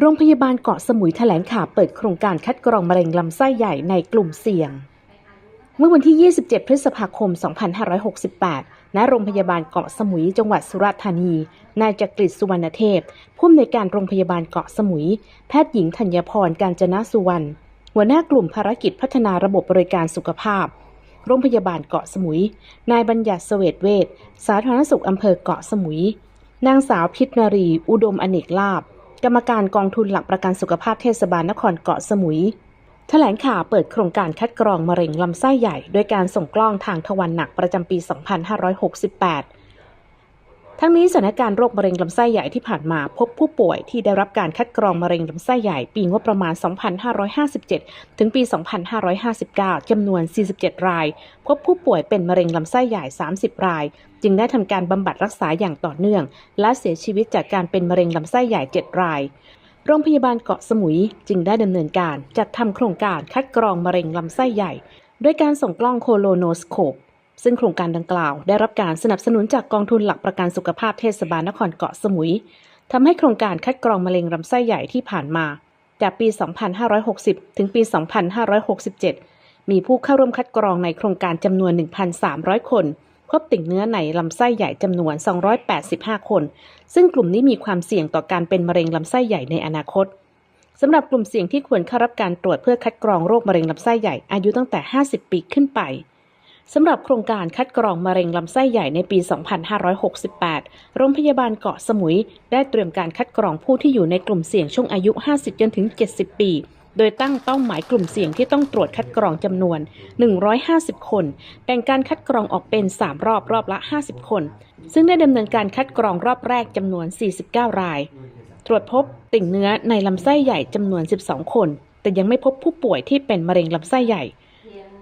โรงพยาบาลเกาะสมุยแถลงข่าวเปิดโครงการคัดกรองมะเร็งลำไส้ใหญ่ในกลุ่มเสี่ยง เมื่อวันที่ 27 พฤษภาคม 2568 ณ โรงพยาบาลเกาะสมุย จังหวัดสุราษฎร์ธานี นายจักริดสุวรรณเทพ ผู้อำนวยการโรงพยาบาลเกาะสมุย แพทย์หญิงธัญพร การจนะสุวรรณ หัวหน้ากลุ่มภารกิจพัฒนาระบบบริการสุขภาพ โรงพยาบาลเกาะสมุย นายบัญญัติเสวตเวชสาธารณสุขอำเภอเกาะสมุย นางสาวพิษนารี อุดมอเนกลาบ กรรมการกองทุนหลักประกันสุขภาพเทศบาลนครเกาะสมุยแถลงข่าวเปิดโครงการคัดกรองมะเร็งลำไส้ใหญ่ ด้วยการส่งกล้องทางทวารหนักประจำปี 2568 ทั้งนี้สถานการณ์โรคมะเร็งลำไส้ใหญ่ที่ผ่านมาพบผู้ป่วยที่ได้รับการคัดกรองมะเร็งลำไส้ใหญ่ปีงบประมาณ 2557 ถึงปี 2559 จำนวน 47 ราย พบผู้ป่วยเป็นมะเร็งลำไส้ใหญ่ 30 ราย จึงได้ทำการบำบัดรักษาอย่างต่อเนื่อง และเสียชีวิตจากการเป็นมะเร็งลำไส้ใหญ่ 7 รายโรงพยาบาลเกาะสมุยจึงได้ดำเนินการจัดทำโครงการคัดกรองมะเร็งลำไส้ใหญ่ ด้วยการส่งกล้องโคโลโนสโคป ซึ่งโครงการดังกล่าวได้รับการสนับสนุนจากกองทุนหลักประกันสุขภาพเทศบาลนครเกาะสมุยทำให้โครงการคัดกรองมะเร็งลำไส้ใหญ่ที่ผ่านมา จากปี 2560 ถึงปี 2567 มีผู้เข้าร่วมคัดกรองในโครงการจำนวน 1,300 คน พบติ่งเนื้อในลำไส้ใหญ่จำนวน 285 คน ซึ่งกลุ่มนี้มีความเสี่ยงต่อการเป็นมะเร็งลำไส้ใหญ่ในอนาคตสำหรับกลุ่มเสี่ยงที่ควรเข้ารับการตรวจเพื่อคัดกรองโรคมะเร็งลำไส้ใหญ่อายุตั้งแต่ 50 ปีขึ้นไป สำหรับโครงการคัดกรองมะเร็งลำไส้ใหญ่ในปี 2568 โรงพยาบาลเกาะสมุย ได้เตรียมการคัดกรองผู้ที่อยู่ในกลุ่มเสี่ยงช่วงอายุ 50 จนถึง 70 ปี โดยตั้งเป้าหมายกลุ่มเสี่ยงที่ต้องตรวจคัดกรองจำนวน 150 คน แบ่งการคัดกรองออกเป็น 3 รอบรอบละ 50 คน ซึ่งได้ดำเนินการคัดกรองรอบแรกจำนวน 49 ราย ตรวจพบติ่งเนื้อในลำไส้ใหญ่จำนวน 12 คน แต่ยังไม่พบผู้ป่วยที่เป็นมะเร็งลำไส้ใหญ่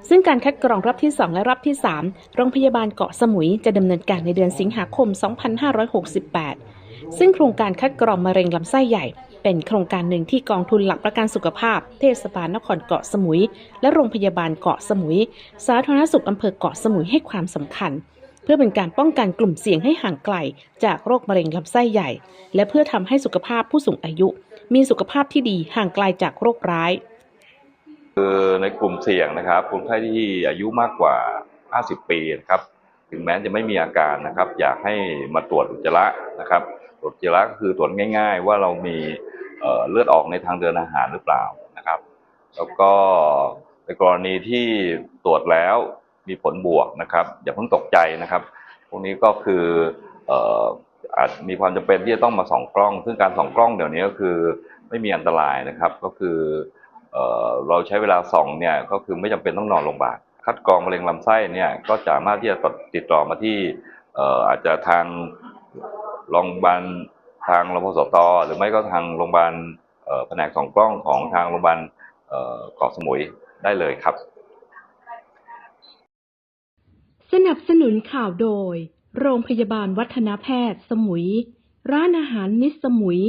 ซึ่งการคัดกรองรอบที่ 2 และรอบที่ 3 โรงพยาบาลเกาะสมุยจะดำเนินการในเดือนสิงหาคม 2568 ซึ่งโครงการคัดกรองมะเร็งลำไส้ใหญ่ เป็นโครงการหนึ่งที่กองทุนหลักประกันสุขภาพ เทศบาลนครเกาะสมุย และโรงพยาบาลเกาะสมุย สาธารณสุขอำเภอเกาะสมุยให้ความสำคัญเพื่อเป็นการป้องกันกลุ่มเสี่ยงให้ห่างไกล จากโรคมะเร็งลำไส้ใหญ่ และเพื่อทำให้สุขภาพผู้สูงอายุ มีสุขภาพที่ดีห่างไกลจากโรคร้าย คือในกลุ่มเสี่ยงนะครับคนไข้ที่อายุมากกว่า 50 ปีนะครับ ถึงแม้จะไม่มีอาการนะครับ อยากให้มาตรวจอุจจาระนะครับ ตรวจอุจจาระก็คือตรวจง่าย ๆ ว่าเรามีเอ่อเลือดออกในทางเดินอาหารหรือเปล่านะครับ แล้วก็ในกรณีที่ตรวจแล้วมีผลบวกนะครับ อย่าเพิ่งตกใจนะครับ พวกนี้ก็คือเอ่ออาจมีความจำเป็นที่จะต้องมาส่องกล้อง ซึ่งการส่องกล้องเดี๋ยวนี้ก็คือไม่มีอันตรายนะครับ ก็คือ เราใช้เวลาส่องเนี่ยก็คือไม่จำเป็นต้องนอนโรงพยาบาลคัดกรองมะเร็งลำไส้เนี่ยก็สามารถที่จะติดต่อมาที่อาจจะทางโรงพยาบาลทางรพสตหรือไม่ก็ทางโรงพยาบาลแผนกส่องกล้องของทางโรงพยาบาลเอ่อเกาะสมุยได้เลยครับ สนับสนุนข่าวโดย โรงพยาบาลวัฒนแพทย์สมุย ร้านอาหารมิสสมุย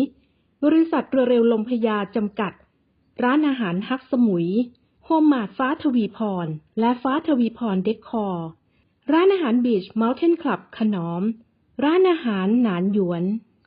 บริษัทเรือเร็วลมพยาจำกัด ร้านอาหารฮักสมุย โฮมมาดฟ้าทวีพร และฟ้าทวีพรเดคคอร์ ร้านอาหารบีชเมลเทนคลับขนอม ร้านอาหารหนานหยวน